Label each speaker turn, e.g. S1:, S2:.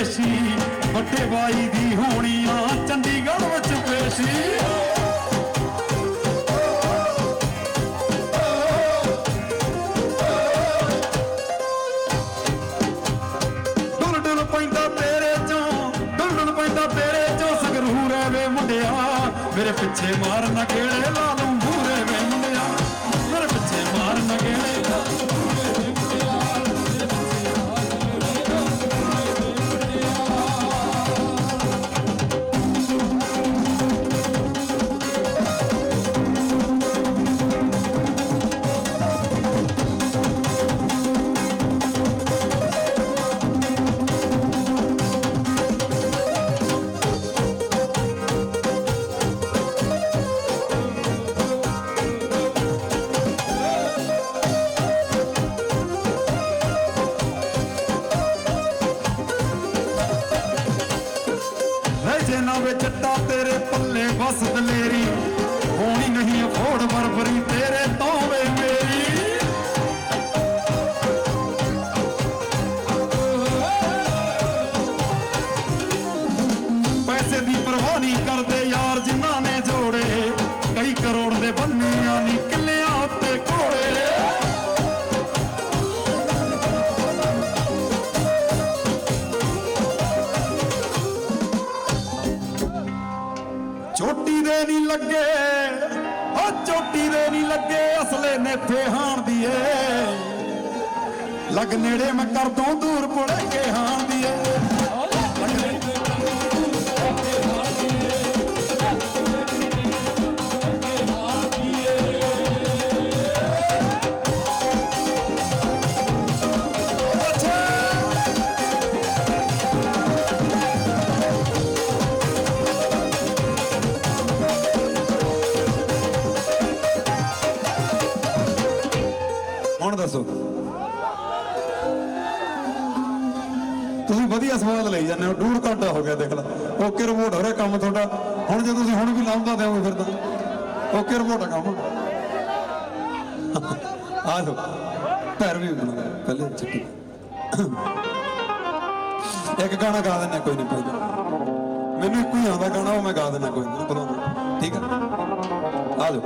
S1: ਪਰਦੇਸੀ ਵੱਡੇ ਬਾਈ ਦੀ ਹੋਣੀ ਆ ਚੰਡੀਗੜ੍ਹ ਵਿੱਚ ਪੇਸ਼ੀ। ਡੁੱਲ ਡੁੱਲ ਪੈਂਦਾ ਤੇਰੇ ਚੋਂ ਹੈ ਨਾ ਵੇ ਜੱਟਾ ਤੇਰੇ ਪੱਲੇ ਬਸ ਦਲੇਰੀ। ਹੋਣੀ ਨਹੀਂ ਅਫੋੜ ਬਰਬਰੀ, ਤੇਰੇ ਤੋਂ ਵੇ ਮੇਰੀ। ਪੈਸੇ ਦੀ ਪਰਵਾਹ ਨਹੀਂ ਕਰਦੇ ਯਾਰ ਜਿਨ੍ਹਾਂ ਨੇ ਜੋੜੇ। ਕਈ ਕਰੋੜ ਦੇ ਬੰਨਿਆਂ ਨਹੀਂ ਕਿੱਲਿਆਂ ਉੱਤੇ ਘੋੜੇ। ਚੋਟੀ ਦੇ ਨਹੀਂ ਲੱਗੇ। ਓ ਚੋਟੀ ਦੇ ਨਹੀਂ ਲੱਗੇ, ਅਸਲੇ ਨੇਥੇ ਹਾਣ ਦੀਏ। ਲੱਗ ਨੇੜੇ ਮੈਂ ਕਰ ਦੂੰ ਦੂਰ ਪੁੜੇ ਕੇ ਹਾਂ। ਦੱਸੋ। ਤੁਸੀਂ ਵਧੀਆ ਸਵਾਲ ਲਈ ਜਾਂਦੇ ਹੋ, ਡੂੜ ਘੰਟਾ ਹੋ ਗਿਆ ਦੇਖ ਲਾ। ਓਕੇ ਰਿਪੋਰਟ ਹੋ ਰਿਹਾ ਕੰਮ ਤੁਹਾਡਾ। ਹੁਣ ਜੇ ਤੁਸੀਂ ਹੁਣ ਵੀ ਲਾਉਂਦਾ ਦਿਓਗੇ ਫਿਰ ਤਾਂ। ਓਕੇ ਰਿਪੋਰਟ ਆ ਕੰਮ। ਆ ਲੋ ਪੈਰ ਵੀ ਬਣਾ ਪਹਿਲੇ ਚੱਕੀ। ਇੱਕ ਗਾਣਾ ਗਾ ਦਿੰਦਾ ਕੋਈ ਨਹੀਂ ਪਹਿਲਾਂ ਮੈਨੂੰ ਇੱਕੋ ਹੀ ਆਉਂਦਾ ਗਾਣਾ, ਉਹ ਮੈਂ ਗਾ ਦਿੰਦਾ, ਕੋਈ ਨਹੀਂ ਬੁਲਾਉਂਦਾ ਠੀਕ ਹੈ ਆ ਲੋ